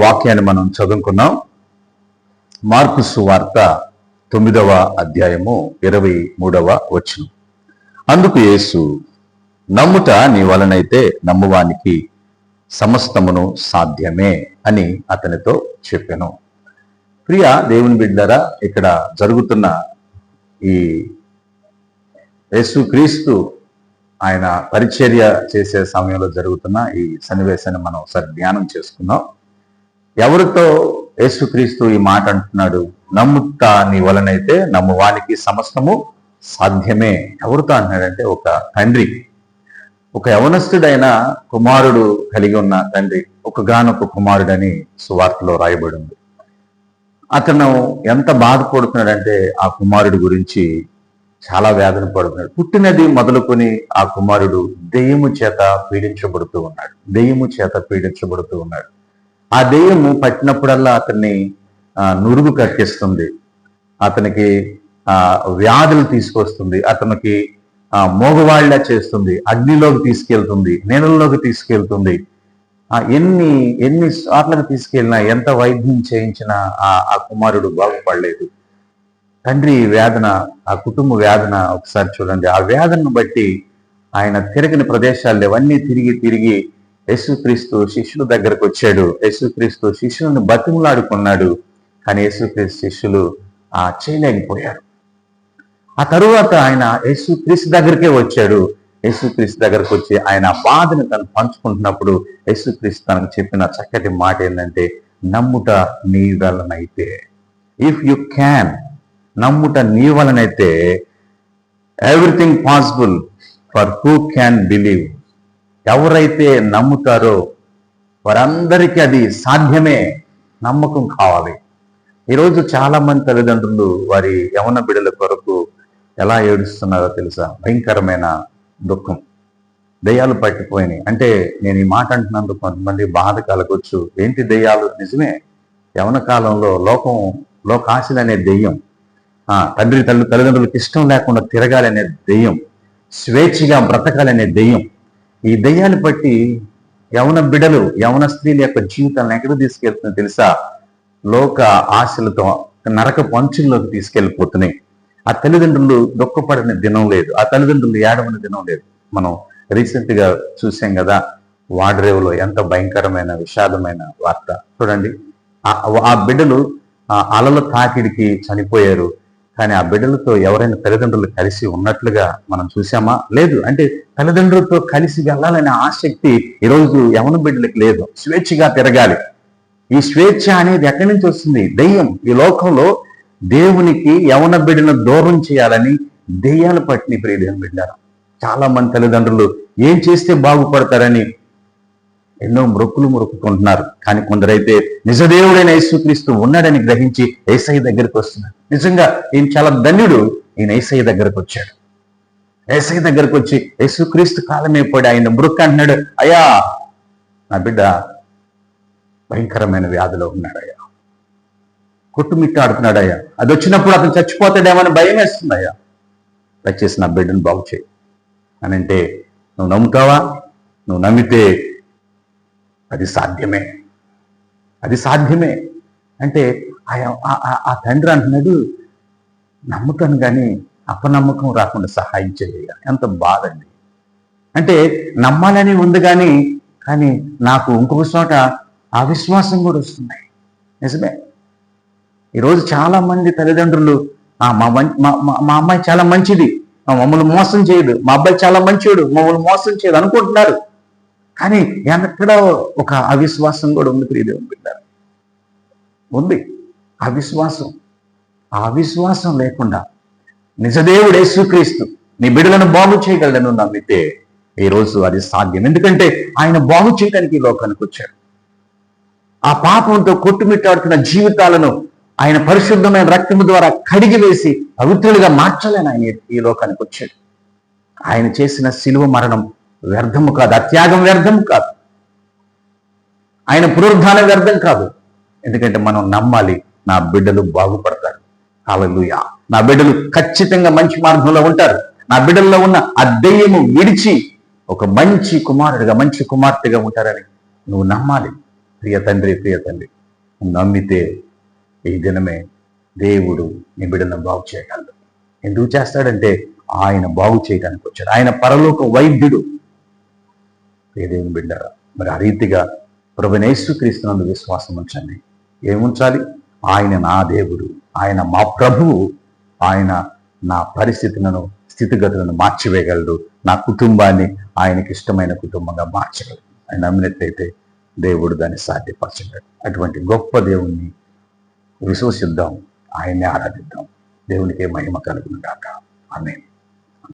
వాక్యాన్ని మనం చదువుకున్నాం. మార్కు సువార్త తొమ్మిదవ అధ్యాయము ఇరవై మూడవ వచనం. అందుకు యేసు నమ్ముట నీ వలనైతే నమ్మువానికి సమస్తమును సాధ్యమే అని అతనితో చెప్పాను. ప్రియ దేవుని బిడ్డరా ఇక్కడ జరుగుతున్న ఈ యేసు క్రీస్తు ఆయన పరిచర్య చేసే సమయంలో జరుగుతున్న ఈ సన్నివేశాన్ని మనం ఒకసారి ధ్యానం చేసుకున్నాం ఎవరితో యేసుక్రీస్తు ఈ మాట అంటున్నాడు? నమ్ముతా నీ వలనైతే నమ్మువానికి సమస్తము సాధ్యమే. ఎవరితో అంటున్నాడంటే ఒక తండ్రి. ఒక యవనస్తుడైన కుమారుడు కలిగి ఉన్న తండ్రి. ఒక గానొక కుమారుడని సువార్తలో రాయబడింది. అతను ఎంత బాధపడుతున్నాడంటే ఆ కుమారుడు గురించి చాలా వేదన పడుతున్నాడు. పుట్టినది మొదలుకొని ఆ కుమారుడు దెయ్యము చేత పీడించబడుతూ ఉన్నాడు. దెయ్యము చేత పీడించబడుతూ ఉన్నాడు. ఆ దెయ్యము పట్టినప్పుడల్లా అతన్ని ఆ, నురుగు కక్కిస్తుంది. అతనికి ఆ వ్యాధులు తీసుకొస్తుంది. అతనికి ఆ మోగవాళ్ళ చేస్తుంది. అగ్నిలోకి తీసుకెళ్తుంది. నీళ్ళలోకి తీసుకెళ్తుంది. ఆ ఎన్ని ఎన్ని సార్లకు తీసుకెళ్ళినా ఎంత వైద్యం చేయించినా ఆ ఆ కుమారుడు బాగుపడలేదు. తండ్రి వేదన ఆ కుటుంబ వేదన ఒకసారి చూడండి. ఆ వేదనను బట్టి ఆయన తిరగని ప్రదేశాలు ఇవన్నీ తిరిగి తిరిగి యేసుక్రీస్తు శిష్యుల దగ్గరకు వచ్చాడు. యేసుక్రీస్తు శిష్యులను బతిమలాడుకున్నాడు. కానీ యేసుక్రీస్తు శిష్యులు ఆ చేయలేకపోయారు. ఆ తరువాత ఆయన యేసుక్రీస్తు దగ్గరికే వచ్చాడు. యేసుక్రీస్తు దగ్గరకు వచ్చి ఆయన బాధను తను పంచుకుంటున్నప్పుడు యేసుక్రీస్తు తనకు చెప్పిన చక్కటి మాట ఏంటంటే నమ్ముట నీ వలనైతే ఇఫ్ యు క్యాన్ నమ్ముట నీ వలనైతే everything possible for who can believe ఎవరైతే నమ్ముతారో వారందరికీ అది సాధ్యమే నమ్మకం కావాలి. ఈరోజు చాలా మంది తల్లిదండ్రులు వారి యవన బిడ్డల కొరకు ఎలా ఏడుస్తున్నారో తెలుసా? భయంకరమైన దుఃఖం. దయ్యాలు పట్టిపోయినాయి. అంటే నేను ఈ మాట అంటున్నందుకు కొంతమంది బాధ కలగొచ్చు ఏంటి దయ్యాలు? నిజమే. యవన కాలంలో లోకం లోకాశలు అనే దెయ్యం. తండ్రి తల్లి తల్లిదండ్రులకు ఇష్టం లేకుండా తిరగాలనే దెయ్యం. స్వేచ్ఛగా బ్రతకాలనే దెయ్యం. ఈ దయ్యాలు పట్టి యవన బిడలు యవన స్త్రీల యొక్క జీవితాలను ఎక్కడ తీసుకెళ్తుందో తెలుసా? లోక ఆశలతో నరక పంచుల్లోకి తీసుకెళ్ళిపోతున్నాయి. ఆ తల్లిదండ్రులు దుఃఖపడిన దినం లేదు. ఆ తల్లిదండ్రులు ఏడవని దినం లేదు. మనం రీసెంట్గా చూసాం కదా వాడరేవులో ఎంత భయంకరమైన విషాదమైన వార్త. చూడండి ఆ- బిడ్డలు ఆ అలల తాకిడికి చనిపోయారు. కానీ ఆ బిడ్డలతో ఎవరైనా తల్లిదండ్రులు కలిసి ఉన్నట్లుగా మనం చూసామా లేదు. అంటే తల్లిదండ్రులతో కలిసి వెళ్ళాలనే ఆసక్తి ఈరోజు యవన బిడ్డలకు లేదు. స్వేచ్ఛగా తిరగాలి. ఈ స్వేచ్ఛ అనేది ఎక్కడి నుంచి వస్తుంది? దెయ్యం. ఈ లోకంలో దేవునికి యవన బిడ్డను దూరం చేయాలని దెయ్యాలు పట్టిన ప్రియదేవుని బిడ్డారు చాలా మంది తల్లిదండ్రులు ఏం చేస్తే బాగుపడతారని ఎన్నో మొక్కులు మొరుకుకుంటున్నారు. కానీ కొందరైతే నిజదేవుడైన యేసుక్రీస్తు ఉన్నాడని గ్రహించి ఏసై దగ్గరికి వస్తున్నారు. నిజంగా ఈయన చాలా ధన్యుడు. ఈయన ఏసై దగ్గరకు వచ్చాడు. ఏసై దగ్గరకు వచ్చి యేసుక్రీస్తు కాలమే పడి ఆయన మృక్ అంటున్నాడు అయ్యా నా బిడ్డ భయంకరమైన వ్యాధిలో ఉన్నాడయ్యా. కొట్టుమిట్టాడుతున్నాడయ్యా అది వచ్చినప్పుడు అతను చచ్చిపోతాడేమని భయం వేస్తుందయ్యా. దయచేసి నా బిడ్డను బాగు చేయి. అని అంటే నువ్వు నమ్ముతావా? నువ్వు నమ్మితే అది సాధ్యమే. అది సాధ్యమే. అంటే ఆ- తండ్రి అంటున్నాడు నమ్ముతాను కానీ అపనమ్మకం రాకుండా సహాయం చేయ ఎంత బాధండి. అంటే నమ్మాలని ఉంది కానీ కానీ నాకు ఇంకొక చోట అవిశ్వాసం కూడా వస్తున్నాయి. నిజమే. ఈరోజు చాలా మంది తల్లిదండ్రులు మా మం- మా- మా- అమ్మాయి చాలా మంచిది. మా మమ్మల్ని మోసం చేయడు మా అబ్బాయి చాలా మంచివాడు మమ్మల్ని మోసం చేయదు అనుకుంటున్నారు. కానీ ఎక్కడ ఒక అవిశ్వాసం కూడా ఉంది ప్రియదేవుని బిడ్డ ఉంది. అవిశ్వాసం. ఆ అవిశ్వాసం లేకుండా నిజదేవుడు యేసుక్రీస్తు నీ బిడ్డలను బాగు చేయగలడను నమ్మితే ఈ రోజు అది సాధ్యం. ఎందుకంటే ఆయన బాగు చేయడానికి ఈ లోకానికి వచ్చాడు. ఆ పాపంతో కొట్టుమిట్టాడుతున్న జీవితాలను ఆయన పరిశుద్ధమైన రక్తము ద్వారా కడిగి వేసి పవిత్రులుగా మార్చాలని ఆయన ఈ లోకానికి వచ్చాడు. ఆయన చేసిన శిలువ మరణం వ్యర్థము కాదు అత్యాగం వ్యర్థం కాదు. ఆయన పునరుద్ధానం వ్యర్థం కాదు. ఎందుకంటే మనం నమ్మాలి నా బిడ్డలు బాగుపడతారు. అలలుయా నా బిడ్డలు ఖచ్చితంగా మంచి మార్గంలో ఉంటారు. నా బిడ్డల్లో ఉన్న ఆ దెయ్యము విడిచి ఒక మంచి కుమారుడిగా మంచి కుమార్తెగా ఉంటారని నువ్వు నమ్మాలి. ప్రియ తండ్రి ప్రియ తండ్రి నమ్మితే ఈ దినమే దేవుడు నీ బిడ్డను బాగు చేయగలడు. ఎందుకు చేస్తాడంటే ఆయన బాగు చేయడానికి వచ్చాడు. ఆయన పరలోక వైద్యుడు. దేవుని బిడ్డ? మరి ఆ రీతిగా ప్రభునేశ్వ క్రీస్తునందు విశ్వాసం ఉంచండి. ఏముంచాలి? ఆయన నా దేవుడు. ఆయన మా ప్రభువు. ఆయన నా పరిస్థితులను స్థితిగతులను మార్చివేయగలడు. నా కుటుంబాన్ని ఆయనకి ఇష్టమైన కుటుంబంగా మార్చగలడు. ఆయన నమ్మినట్లయితే దేవుడు దాన్ని సాధ్యపరచగలడు. అటువంటి గొప్ప దేవుణ్ణి విశ్వసిద్దాం. ఆయన్ని ఆరాధిద్దాం. దేవునికి మహిమ కలుగునుగాక. ఆమె